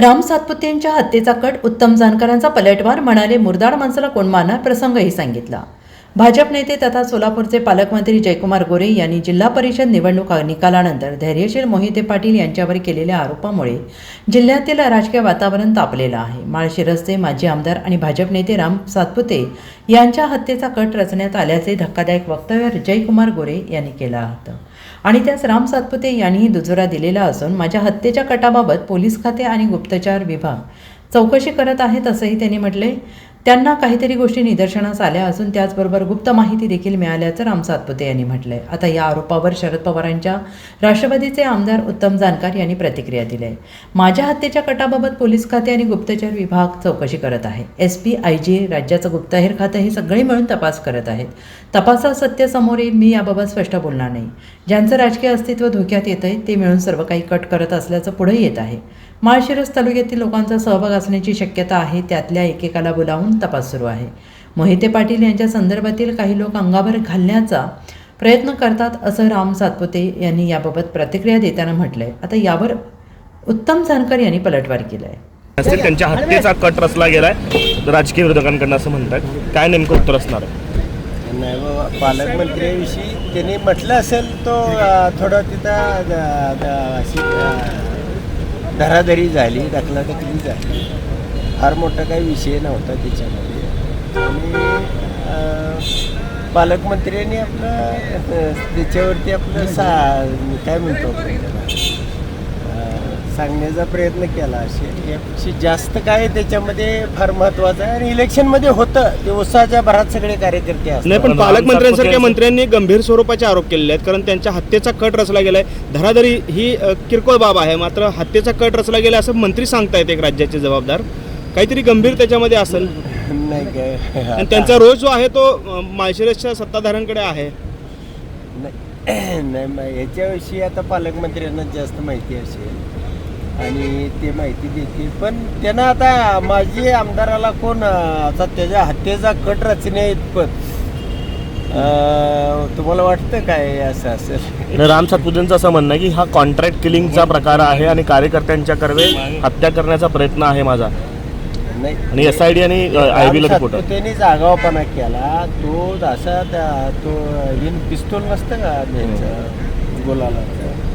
राम सातपुते यांच्या हत्येचा कट उत्तम जानकरांचा पलटवार म्हणाले मुरदाड माणसाला कोण मारणार? प्रसंगही सांगितला. भाजप नेते तथा सोलापूरचे पालकमंत्री जयकुमार गोरे यांनी जिल्हा परिषद निवडणूक निकालानंतर धैर्यशील मोहिते पाटील यांच्यावर केलेल्या आरोपामुळे जिल्ह्यातील राजकीय वातावरण तापलेलं आहे. माळशिरसचे माजी आमदार आणि भाजप नेते राम सातपुते यांच्या हत्येचा कट रचण्यात आल्याचे धक्कादायक वक्तव्य जयकुमार गोरे यांनी केलं होतं. आणि त्यास राम सातपुते यांनीही दुजोरा दिलेला असून माझ्या हत्येच्या कटाबाबत पोलीस खाते आणि गुप्तचार विभाग चौकशी करत आहेत असंही त्यांनी म्हटले त्यांना काहीतरी गोष्टी निदर्शनास आल्या असून त्याचबरोबर गुप्त माहिती देखील मिळाल्याचं राम सातपुते यांनी म्हटलंय. आता या आरोपावर शरद पवारांच्या राष्ट्रवादीचे आमदार उत्तम जानकर यांनी प्रतिक्रिया दिली आहे माझ्या हत्येच्या कटाबाबत पोलीस खाते आणि गुप्तचर विभाग चौकशी करत आहे. एस पी आय जी राज्याचं गुप्तहेर खातं हे सगळे मिळून तपास करत आहेत. तपासात सत्य समोर येईल मी याबाबत स्पष्ट बोलणार नाही. ज्यांचं राजकीय अस्तित्व धोक्यात येत आहे ते मिळून सर्व काही कट करत असल्याचं पुढे येत आहे. माळशिरस तालुक्यातील लोकांचा सहभाग असण्याची शक्यता आहे त्यातल्या एकेकाला बोलावून तपास सुरू आहे. मोहिते पाटील यांच्या संदर्भातील काही लोक अंगावर घालण्याचा प्रयत्न करतात असं राम सातपुते यांनी याबाबत प्रतिक्रिया देताना म्हटलंय. आता यावर उत्तम जानकर यांनी पलटवार केलं आहे असेल त्यांच्या हत्येचा कट रचला गेलाय. राजकीय विरोधकांकडनं असं म्हणतात. काय नेमकं उत्तर असणार? आहे नाही बाबा पालकमंत्र्याविषयी त्यांनी म्हटलं असेल तो अं, थोडं तिथं अशी अं, धराधरी झाली दखलादखली झाली. फार मोठा काही विषय नव्हता त्याच्यामध्ये आणि पालकमंत्र्यांनी आपलं त्याच्यावरती आपलं सा काय म्हणतो आपण सांगण्याचा प्रयत्न केला. यापेक्षा जास्त काय त्याच्यामध्ये फार महत्वाचं आहे. आणि इलेक्शनमध्ये होतं. ते उत्साहाच्या भरात सगळे कार्यकर्ते असतात. पण नाही पण पालकमंत्र्यांसारख्या मंत्र्यांनी गंभीर स्वरूपाचे आरोप केलेले आहेत. कारण त्यांच्या हत्येचा कट रचला गेलाय. धराधरी ही अ, किरकोळ बाब आहे. मात्र हत्येचा कट रचला गेला असं मंत्री सांगतायत एक राज्याचे जबाबदार. काहीतरी गंभीर त्याच्यामध्ये असेल. नाही काय आणि त्यांचा रोज जो आहे तो अ, माळशिरसच्या सत्ताधाऱ्यांकडे आहे. नाही नाही, मग याच्याविषयी आता पालकमंत्र्यांना जास्त माहिती असेल. आणि ते माहिती देतील. पण त्यांना आता माझी आमदाराला कोण आता त्याच्या हत्येचा कट रचणे इतपत अं, तुम्हाला वाटतं काय असं असेल? आणि राम सातपुतेंचं असं म्हणणं आहे की हा कॉन्ट्रॅक्ट किलिंगचा प्रकार आहे आणि कार्यकर्त्यांच्या कर्वे हत्या करण्याचा प्रयत्न आहे माझा. नाही आणि एस आय डी आणि आय बीला रिपोर्ट. त्यांनी जागावपणा केला. तो असा त्या- तो इन पिस्तूल नसतं का त्यांचं गुलालाचं?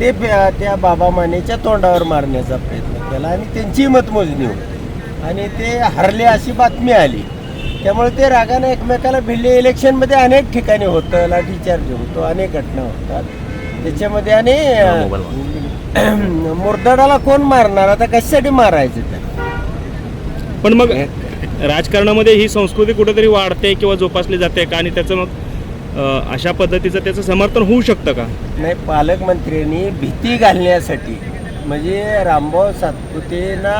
ते त्या बाबा मानेच्या तोंडावर मारण्याचा प्रयत्न केला आणि त्यांची मतमोजणी होती आणि ते हरले अशी बातमी आली. त्यामुळे ते रागाने एकमेकाला भिडले. इलेक्शनमध्ये अनेक ठिकाणी होतं लाठीचार्ज होतो अनेक घटना होतात. त्याच्यामध्ये आणि मुरदाडाला कोण मारणार? आता कशासाठी मारायचं त्याला? पण मग राजकारणामध्ये ही संस्कृती कुठेतरी वाढते किंवा जोपासली जाते का? आणि त्याचं मग अशा पद्धतीचं त्याचं समर्थन होऊ शकतं का? नाही पालकमंत्र्यांनी भीती घालण्यासाठी म्हणजे रामभाऊ सातपुतेना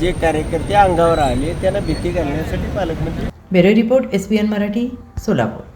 जे कार्यकर्ते अंगावर आले त्यांना भीती घालण्यासाठी पालकमंत्री bureau report S B N Marathi Solapur.